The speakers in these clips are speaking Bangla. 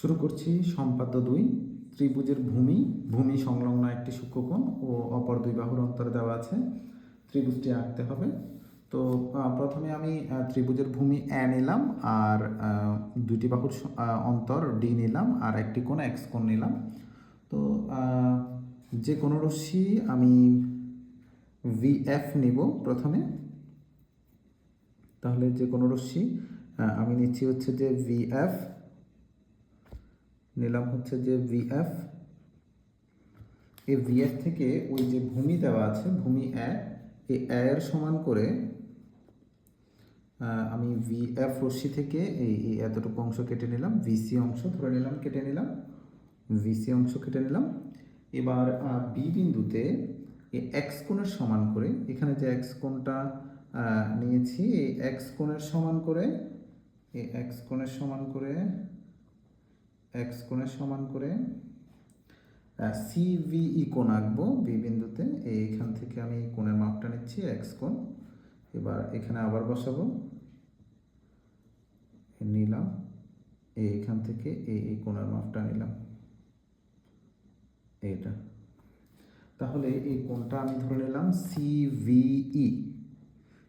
শুরু করছি সম্পাদ্য দুই, ত্রিভুজের ভূমি ভূমি সংলগ্ন একটি সূক্ষ্মকোণ ও অপর দুই বাহুর অন্তরে দেওয়া আছে। ত্রিভুজটি আঁকতে হবে। তো প্রথমে আমি ত্রিভুজের ভূমি এ নিলাম আর দুটি বাহুর অন্তর ডি নিলাম আর একটি কোণ এক্স কোণ নিলাম। তো যে কোনো রশ্মি আমি ভি এফ নিব প্রথমে, তাহলে যে কোনো রশ্মি আমি নিচ্ছি হচ্ছে যে ভি এফ নিলাম হচ্ছে যে ভিএফ এই ভিএফ থেকে ওই যে ভূমি দেওয়া আছে, ভূমি এ এই এর সমান করে আমি ভিএফ রশ্মি থেকে এই এই এতটুকু অংশ কেটে নিলাম ভিসি অংশ ধরে নিলাম, কেটে নিলাম ভিসি অংশ কেটে নিলাম। এবার বি বিন্দুতে এই এক্স কোণের সমান করে, এখানে যে এক্স কোণটা নিয়েছি, এই এক্স কোণের সমান করে, এই এক্স কোণের সমান করে এক্স কোণের সমান করে সিভিই কোণ আঁকবো বি বিন্দুতে। এইখান থেকে আমি কোণের মাপটা নিচ্ছি এক্স কোণ। এবার এখানে আবার বসাবো। নিলাম। এইখান থেকে এই কোণের মাপটা নিলাম। এইটা তাহলে এই কোণটা আমি ধরে নিলাম সিভিই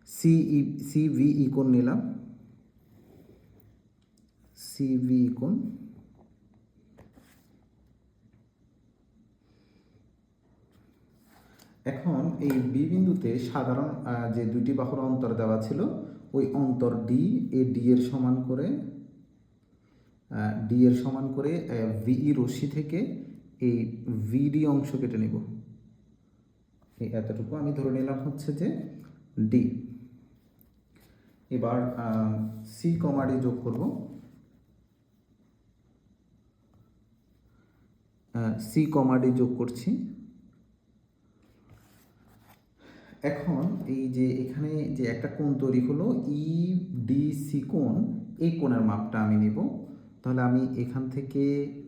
সিই সিভিই কোণ নিলাম। সিভিই কোণ। এখন এই বি বিন্দুতে সাধারণ যে দুইটি বাহুর অন্তর দেওয়া ছিল, ওই অন্তর ডি এ ডি এর সমান করে ডি এর সমান করে ভিই রশ্মি থেকে এই ভিডি অংশ কেটে নেব। এই এতটুকু আমি ধরে নিলাম হচ্ছে যে ডি এবার সি কমাডি যোগ করব। সি কমাডি যোগ করছি। এখন এই যে এখানে যে একটা কোণ তৈরি হলো ই ডি সি কোণ এই কোণের মাপটা আমি নেব। তাহলে আমি এখান থেকে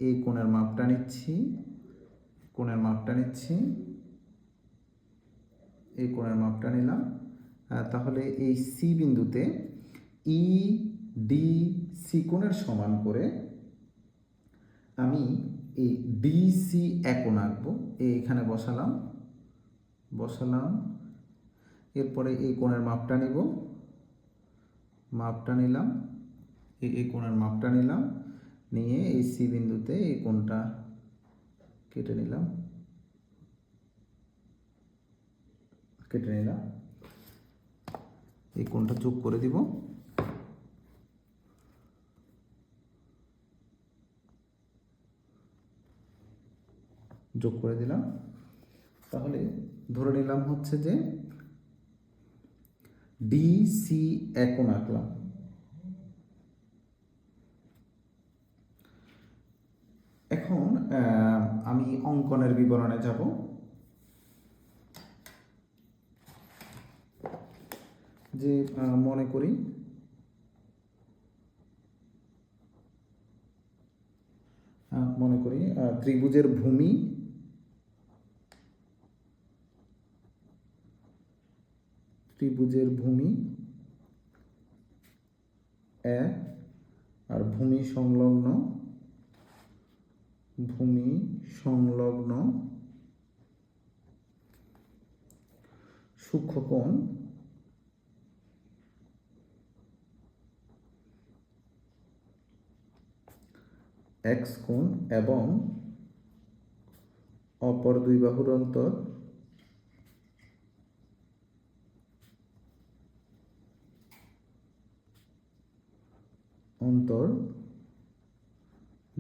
এই কোণের মাপটা নিচ্ছি, কোণের মাপটা নিচ্ছি এই কোণের মাপটা নিলাম। তাহলে এই সি বিন্দুতে ই ডি সি কোণের সমান করে আমি এই ডিসি একোণ আঁকবো। এইখানে বসালাম বসালাম। এরপরে এই কোণের মাপটা নিব। মাপটা নিলাম। এই কোণের মাপটা নিলাম। নিয়ে এই সি বিন্দুতে এই কোণটা কেটে নিলাম। কেটে নিলাম। এই কোণটা যোগ করে দিব। যোগ করে দিলাম। তাহলে ধরে নিলাম হচ্ছে যে ডিসি একন আঁকলাম এখন আমি অঙ্কনের বিবরণে যাব। যে মনে করি মনে করি ত্রিভুজের ভূমি ত্রিভুজের ভূমি এ আর ভূমি সংলগ্ন ভূমি সংলগ্ন সূক্ষ্মকোণ এক্স কোণ এবং অপর দুই বাহুর অন্তর অন্তর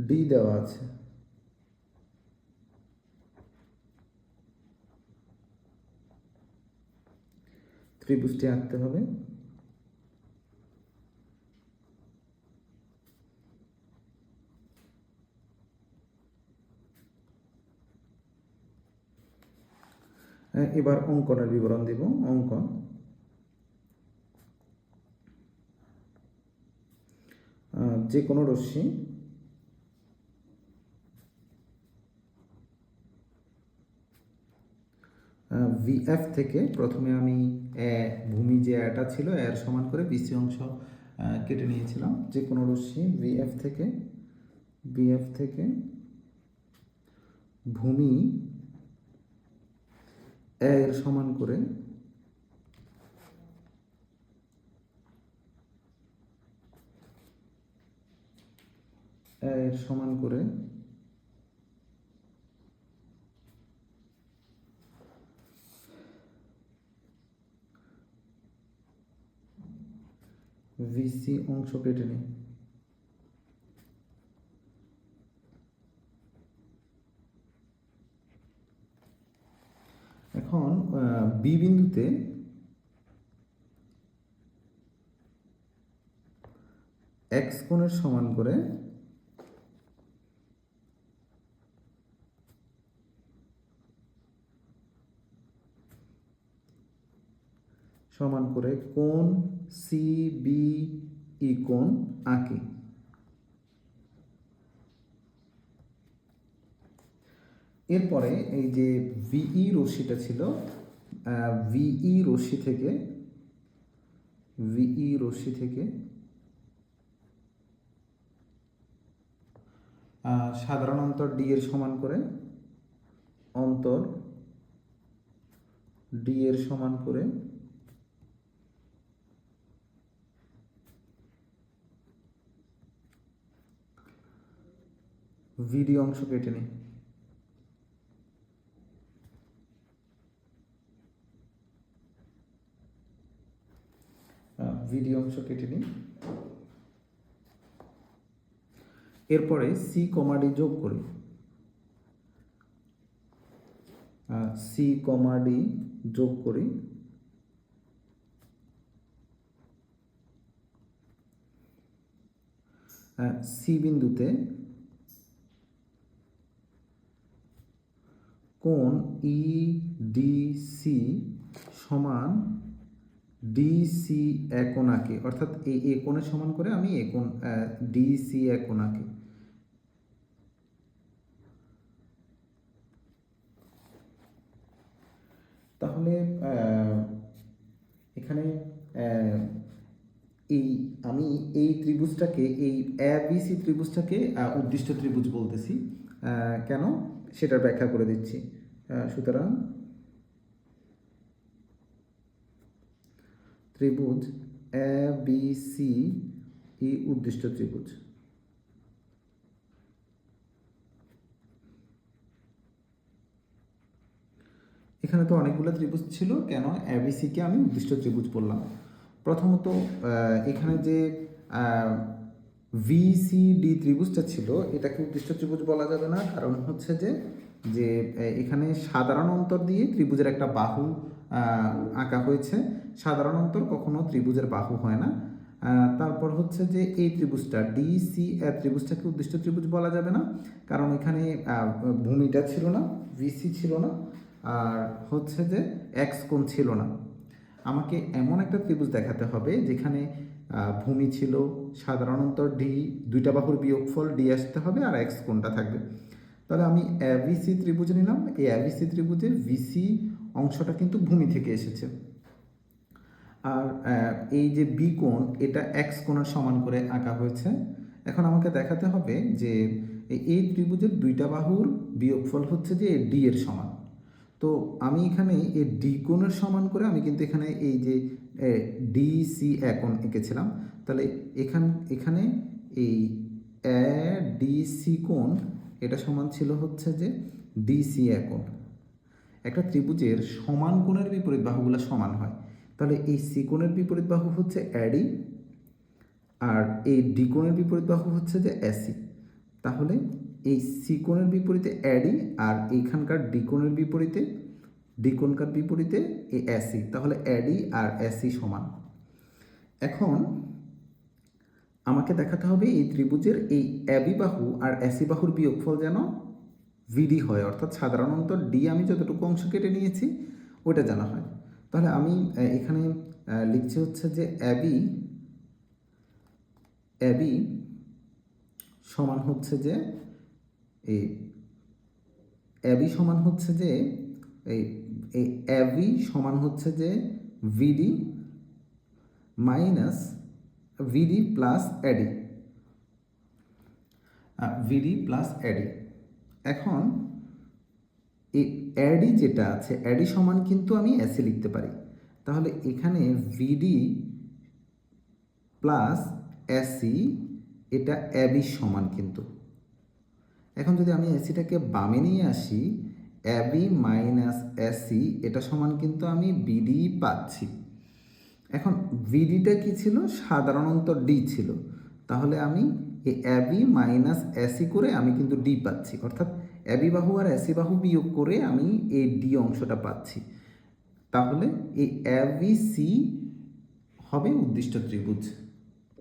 ডি দেওয়া আছে। ত্রিভুজটি আঁকতে হবে। এবার অঙ্কনের বিবরণ দিব। অঙ্কন। যে কোনো রশ্মি ভিএফ থেকে প্রথমে আমি ভূমি যে এটা ছিল, এর সমান করে বিসি অংশ কেটে নিয়েছিলাম। যে কোনো রশ্মি ভিএফ থেকে বিএফ থেকে ভূমি এর সমান করে এর সমান করে ভিসি অংশ কেটে নিই। এখন বি বিন্দুতে এক্স কোণের সমান করে সমান করে কোণ সি বি ই কোণ আঁকি। এরপরে এই যে ভিই রশ্মিটা ছিল ভিই রশ্মি থেকে ভিই রশ্মি থেকে সাধারণ অন্তর ডি এর সমান করে, অন্তর ডি এর সমান করে ভিডি অংশ কেটে নিই ভিডিও অংশ কেটে নিই এরপরে সি কমাডি যোগ করি সি কমাডি যোগ করি সি বিন্দুতে কোণ ই ডি সি সমান ডিসি একোণ আঁকি অর্থাৎ এই এ কোণের সমান করে আমি এ কোণ ডিসি একোণ আঁকি তাহলে এখানে এই আমি এই ত্রিভুজটাকে, এই এবিসি ত্রিভুজটাকে উদ্দিষ্ট ত্রিভুজ বলতেছি। কেন? সেটার ব্যাখ্যা করে দিচ্ছি। সুতরাং ত্রিভুজ এ বি সি ই উদ্দিষ্ট ত্রিভুজ। এখানে তো অনেকগুলো ত্রিভুজ ছিল, কেন এবিসিকে আমি উদ্দিষ্ট ত্রিভুজ বললাম? প্রথমত এখানে যে ভিসিডি ত্রিভুজটা ছিল, এটাকে উদ্দিষ্ট ত্রিভুজ বলা যাবে না, কারণ হচ্ছে যে যে এখানে সাধারণ অন্তর দিয়ে ত্রিভুজের একটা বাহু আঁকা হয়েছে। সাধারণ অন্তর কখনো ত্রিভুজের বাহু হয় না। তারপর হচ্ছে যে, এই ত্রিভুজটা ডিসি ত্রিভুজটাকে উদ্দিষ্ট ত্রিভুজ বলা যাবে না, কারণ এখানে ভূমিটা ছিল না ভিসি ছিল না, আর হচ্ছে যে এক্স কোণ ছিল না। আমাকে এমন একটা ত্রিভুজ দেখাতে হবে, যেখানে ভূমি ছিল সাধারণত ডি দুইটা বাহুর বিয়োগফল ডি আসতে হবে আর এক্স কোণটা থাকবে? তাহলে আমি এভিসি ত্রিভুজ নিলাম। এই এভিসি ত্রিভুজের ভিসি অংশটা কিন্তু ভূমি থেকে এসেছে। আর এই যে বি কোণ, এটা এক্স কোণের সমান করে আঁকা হয়েছে। এখন আমাকে দেখাতে হবে যে এই- ত্রিভুজের দুইটা বাহুর বিয়োগফল হচ্ছে যে ডি এর সমান। তো আমি এখানে এই ডি কোণের সমান করে আমি কিন্তু এখানে এই যে ডি সি একন এঁকেছিলাম। তাহলে এখান, এখানে এই এ ডি সি কোণ, এটা সমান ছিল হচ্ছে যে ডি সি একন একটা ত্রিভুজের সমান কোণের বিপরীত বাহুগুলো সমান হয়। তাহলে এই সি কোণের বিপরীত বাহু হচ্ছে অ্যাডি আর এই ডি কোণের বিপরীত বাহু হচ্ছে যে অ্যাসি তাহলে এই সি কোণের বিপরীতে অ্যাডি আর এইখানকার ডি কোণের বিপরীতে ডি কোণকার বিপরীতে এ অ্যাসি তাহলে অ্যাডি আর অ্যাসি সমান। এখন আমাকে দেখাতে হবে এই ত্রিভুজের এই অ্যাবি বাহু আর অ্যাসি বাহুর বিয়োগফল যেন ভিডি হয়, অর্থাৎ সাধারণত ডি আমি যতটুকু অংশ কেটে নিয়েছি ওটা জানা হয়। তাহলে আমি এখানে লিখছি হচ্ছে যে অ্যাবি অ্যাবি সমান হচ্ছে যে, এই অ্যাবি সমান হচ্ছে যে এই এই অ্যাবি সমান হচ্ছে যে BD minus BD plus AD BD plus AD এখন এই অ্যাডি যেটা আছে অ্যাডি সমান কিন্তু আমি এসি লিখতে পারি। তাহলে এখানে ভিডি প্লাস এসি এটা অ্যাবি সমান কিন্তু। এখন যদি আমি এসিটাকে বামে নিয়ে আসি অ্যাবি মাইনাস এসি এটা সমান কিন্তু আমি বিডি পাচ্ছি। এখন বিডিটা কি ছিল? সাধারণত ডি ছিল। তাহলে আমি এই অ্যাবি মাইনাস এসি করে আমি কিন্তু ডি পাচ্ছি। অর্থাৎ অ্যাবি বাহু আর এসি বাহু বিয়োগ করে আমি এই ডি অংশটা পাচ্ছি। তাহলে এই অ্যাবি সি হবে উদ্দিষ্ট ত্রিভুজ।